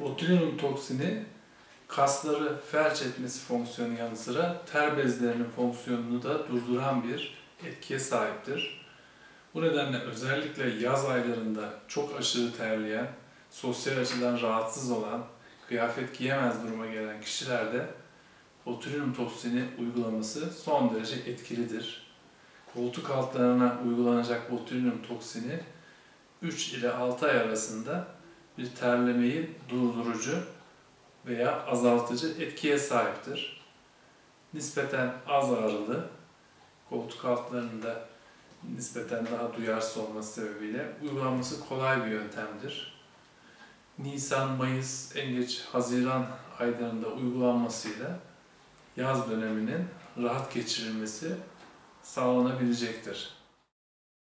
Botulinum toksini kasları felç etmesi fonksiyonu yanı sıra ter bezlerinin fonksiyonunu da durduran bir etkiye sahiptir. Bu nedenle özellikle yaz aylarında çok aşırı terleyen, sosyal açıdan rahatsız olan, kıyafet giyemez duruma gelen kişilerde botulinum toksini uygulaması son derece etkilidir. Koltuk altlarına uygulanacak botulinum toksini 3 ile 6 ay arasında bir terlemeyi durdurucu veya azaltıcı etkiye sahiptir. Nispeten az ağrılı, koltuk altlarında nispeten daha duyarsız olması sebebiyle uygulanması kolay bir yöntemdir. Nisan, Mayıs, en geç Haziran aylarında uygulanmasıyla yaz döneminin rahat geçirilmesi sağlanabilecektir.